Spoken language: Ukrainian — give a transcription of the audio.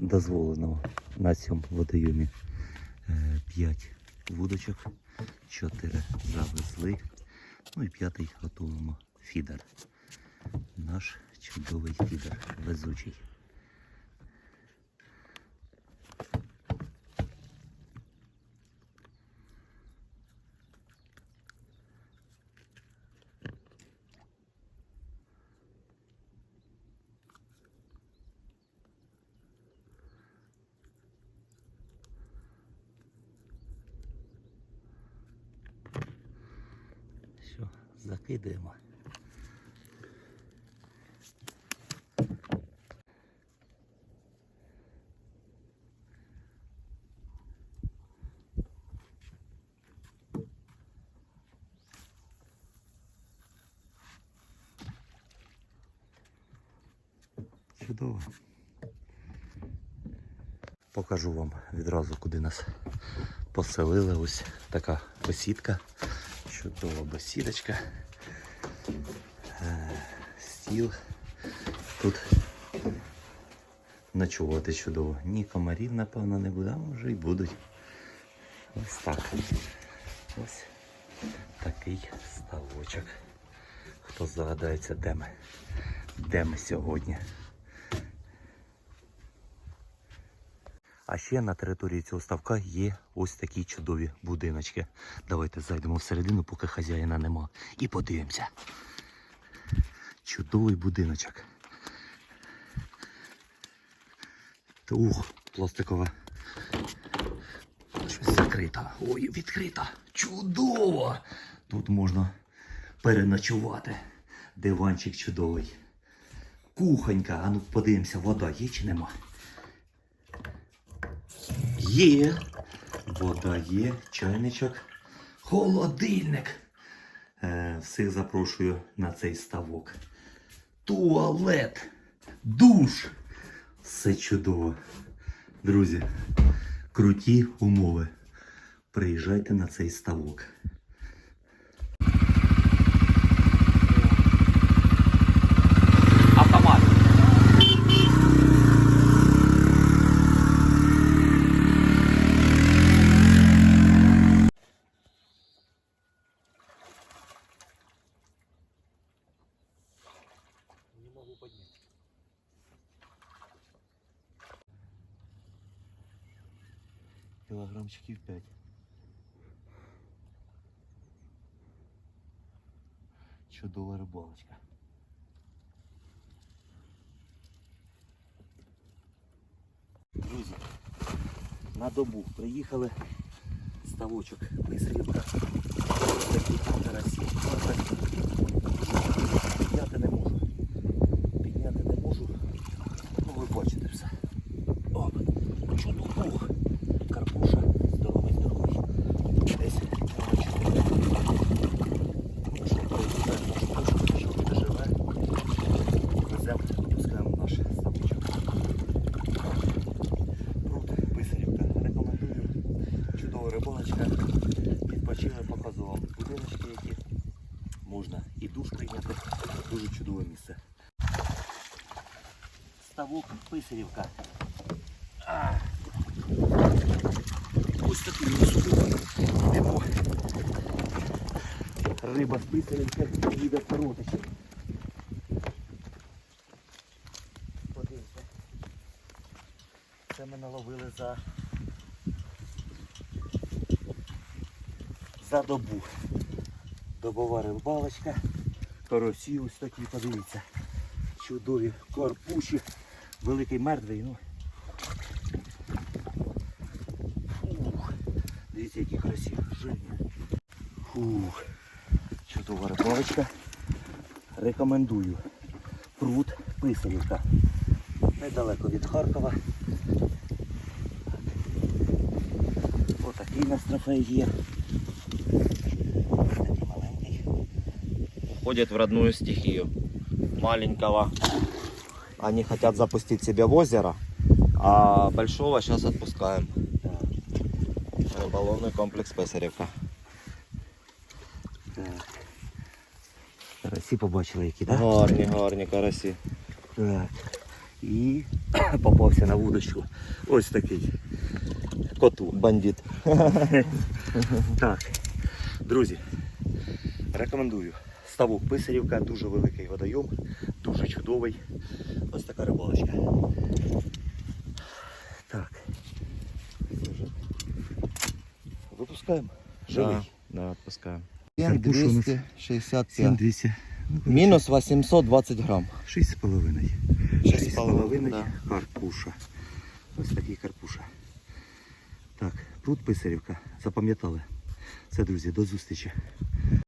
дозволено на цьому водойомі 5 вудочок, 4 завезли. Ну і п'ятий готуємо фідер. Наш чудовий фідер, везучий. Все, закидаємо. Чудово. Покажу вам відразу, куди нас поселили. Ось така бесідка. Чудова бесідочка. Е, Стіл. Тут ночувати чудово. Ні комарів, напевно, не буде, а може і будуть. Ось так. Ось такий ставочок. Хто здогадається, де ми? Де ми сьогодні? А ще на території цього ставка є ось такі чудові будиночки. Давайте зайдемо всередину, поки хазяїна нема. І подивимося. Чудовий будиночок. Ух, пластикова. Щось закрита. Ой, відкрита. Чудово! Тут можна переночувати. Диванчик чудовий. Кухонька. А ну подивимося, вода є чи нема? Є. Вода є, чайничок, холодильник. Е, всіх запрошую на цей ставок. Туалет, душ. Все чудово. Друзі, круті умови. Приїжджайте на цей ставок. Килограммчиків 5. Чудова рибалочка. Друзі, на добу приїхали. Ставочок висрібка. Такі карасі. Підняти не можу. Підняти не можу. Ну ви бачите все. О, чудо. Карпуша. Здоровий, здоровий. Десь рибалочка. Відпочили, показував будиночки, які можна і душ прийняти. Дуже чудове місце. Ставок Писарівка. А. Ось такий високий. Йдемо. Риба з Писарівки їде в Подивіться. Це ми наловили за за добу. Добова рибалочка. Карасі ось такі, подивіться. Чудові карпуші. Великий мертвий, ну. дивіться, які красиві, жирні. Фух. Чудова рибалочка. Рекомендую. Пруд Писарівка. Недалеко від Харкова. Отакий у нас трофей є. Ось такий маленький. Уходит в родную стихию. Маленького. Они хотят запустить себе в озеро, а большого сейчас отпускаем. Так, Рыболовный комплекс Писарівка. так. Карасі побачили, які, так? Гарні, гарні карасі. Так. І попався на вудочку. Ось такий. Коту. Бандит. Так, друзі, рекомендую. Ставок Писарівка, дуже великий водойом, дуже чудовий. Ось така рибалочка. Так. Випускаємо. Живий. Да, да, отпускаем. Карпуша у нас 265. 7200. Минус 820 грамм. 6,5. Шість з половиною, да. Карпуша. Ось такий карпуша. Так, пруд Писарівка. Запам'ятали. Це, друзі, до зустрічі.